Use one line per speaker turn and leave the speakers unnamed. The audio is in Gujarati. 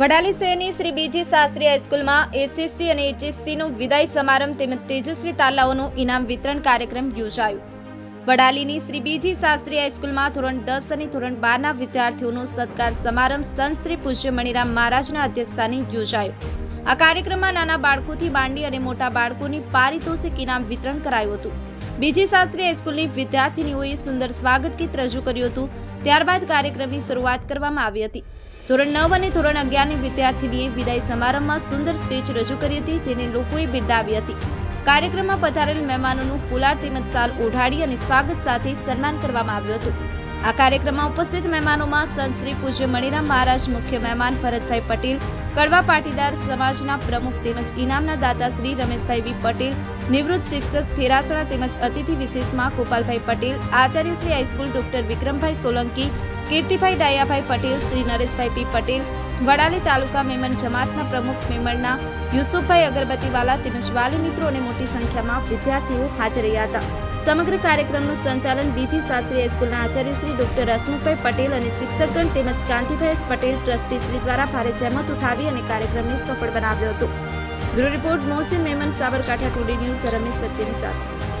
વડાલી શહેરની શ્રી બીજી શાસ્ત્રી હાઈસ્કૂલમાં એસએસસી અને એચએસસીનો વિદાય સમારંભ તેમજ તેજસ્વી તાલાઓનું ઇનામ વિતરણ કાર્યક્રમ યોજાયો. વડાલીની શ્રી બીજી શાસ્ત્રી હાઈસ્કૂલમાં ધોરણ દસ અને ધોરણ બારના વિદ્યાર્થીઓનો સત્કાર સમારંભ સંત શ્રી પૂજ્ય મણિરામ મહારાજના અધ્યક્ષસ્થાને યોજાયો. આ કાર્યક્રમમાં નાના બાળકોથી માંડી અને મોટા બાળકોની પારિતોષિક ઇનામ વિતરણ કરાયું હતું. બીજી શાસ્ત્રી હાઈસ્કૂલની વિદ્યાર્થીનીઓએ સુંદર સ્વાગત ગીત રજૂ કર્યું હતું. ત્યારબાદ કાર્યક્રમની શરૂઆત કરવામાં આવી હતી. ધોરણ નવ અને ધોરણ અગિયારની વિદ્યાર્થીનીએ વિદાય સમારંભમાં સુંદર સ્પીચ રજૂ કરી હતી, જેને લોકોએ બિરદાવી હતી. કાર્યક્રમમાં પધારેલ મહેમાનોનું ફુલાર તેમજ સાલ ઓઢાડી અને સ્વાગત સાથે સન્માન કરવામાં આવ્યું હતું. આ કાર્યક્રમમાં ઉપસ્થિત મહેમાનોમાં સંત શ્રી પૂજ્ય મણિરામ મહારાજ, મુખ્ય મહેમાન ભરતભાઈ પટેલ, કડવા પાટીદાર સમાજના પ્રમુખ તેમજ ઇનામના દાતા શ્રી રમેશભાઈ વી પટેલ, નિવૃત્ત શિક્ષક થેરાસણા તેમજ અતિથિ વિશેષમાં Gopalbhai Patel, Acharya Shri high school doctor Vikrambhai Solanki, Kirtibhai Dayabhai Patel, Shri Nareshbhai P Patel, Vadali taluka Memon જમાતના પ્રમુખ મેમણના યુસુફભાઈ અગરબત્તીવાલા તેમજ વાલી મિત્રો અને મોટી સંખ્યામાં વિદ્યાર્થીઓ હાજર રહ્યા હતા. સમગ્ર કાર્યક્રમનું સંચાલન બીજી શાસ્ત્રીય સ્કૂલના આચાર્ય શ્રી ડોક્ટર હસમુખભાઈ પટેલ અને શિક્ષકગણ તેમજ કાંતિભાઈ પટેલ ટ્રસ્ટી શ્રી દ્વારા ભારે જહેમત ઉઠાવી અને કાર્યક્રમને સફળ બનાવ્યો હતો. Bureau report Mohsin Memon Sabarkantha today news Ramesh સત્યની સાથે.